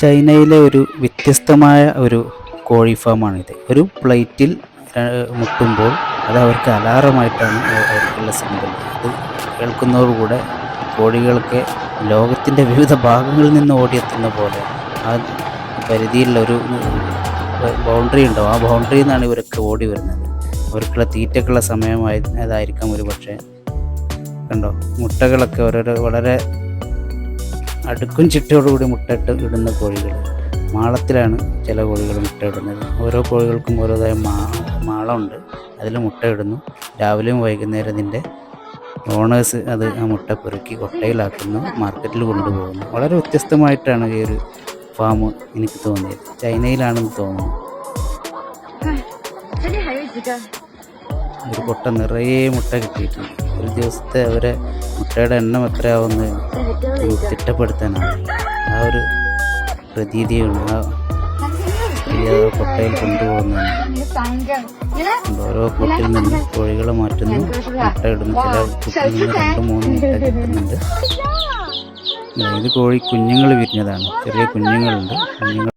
ചൈനയിലെ ഒരു വ്യത്യസ്തമായ ഒരു കോഴി ഫാമാണിത്. ഒരു പ്ലേറ്റിൽ മുട്ടുമ്പോൾ അത് അവർക്ക് അലാറമായിട്ടാണ് അവ- അവർക്കുള്ള സിമ്പൽ അത് കേൾക്കുന്നതോടുകൂടെ കോഴികൾക്ക് ലോകത്തിന്റെ വിവിധ ഭാഗങ്ങളിൽ നിന്ന് ഓടിയെത്തുന്ന പോലെ ആ പരിധിയിലുള്ള ഒരു ബൗണ്ടറി ഉണ്ടാവും ആ ബൗണ്ടറിയിൽ നിന്നാണ് ഇവരൊക്കെ ഓടി വരുന്നത്. അവർക്കുള്ള തീറ്റക്കുള്ള സമയമായി അതായിരിക്കാം ഒരു പക്ഷേ കണ്ടോ? മുട്ടകളൊക്കെ ഓരോരോ വളരെ അടുക്കും ചിട്ടയോടുകൂടി മുട്ടയിട്ട് ഇടുന്ന കോഴികൾ. മാളത്തിലാണ് ചില കോഴികൾ മുട്ടയിടുന്നത് ഓരോ കോഴികൾക്കും ഓരോതായ മാ മാളമുണ്ട്. അതിൽ മുട്ടയിടുന്നു രാവിലെയും വൈകുന്നേരം ഇതിന്റെ ഓണേഴ്സ് അത് ആ മുട്ട പെറുക്കി കൊട്ടയിലാക്കുന്നു മാർക്കറ്റിൽ കൊണ്ടുപോകുന്നു. വളരെ വ്യത്യസ്തമായിട്ടാണ് ഈ ഒരു ഫാം എനിക്ക് തോന്നിയത്. ചൈനയിലാണെന്ന് തോന്നുന്നു. ഒരു കൊട്ട നിറയെ മുട്ട കിട്ടിയിട്ടുണ്ട്. ഒരു ദിവസത്തെ അവരെ മുട്ടയുടെ എണ്ണം എത്രയാവുമെന്ന് തിട്ടപ്പെടുത്താനാണ് ആ ഒരു പ്രതീതിയാണ് ആ കൊട്ടയിൽ കൊണ്ടുപോകുന്നതാണ് ഓരോ കൊട്ടിൽ നിന്ന് കോഴികളെ മാറ്റുന്നു. മുട്ട ഇടുന്നു. ചില കുട്ടിയിൽ നിന്ന് രണ്ട് മൂന്ന് മുട്ട കിട്ടുന്നുണ്ട്. ഇത് കോഴി കുഞ്ഞുങ്ങൾ വിരിഞ്ഞതാണ്. ചെറിയ കുഞ്ഞുങ്ങളുണ്ട്. കുഞ്ഞുങ്ങൾ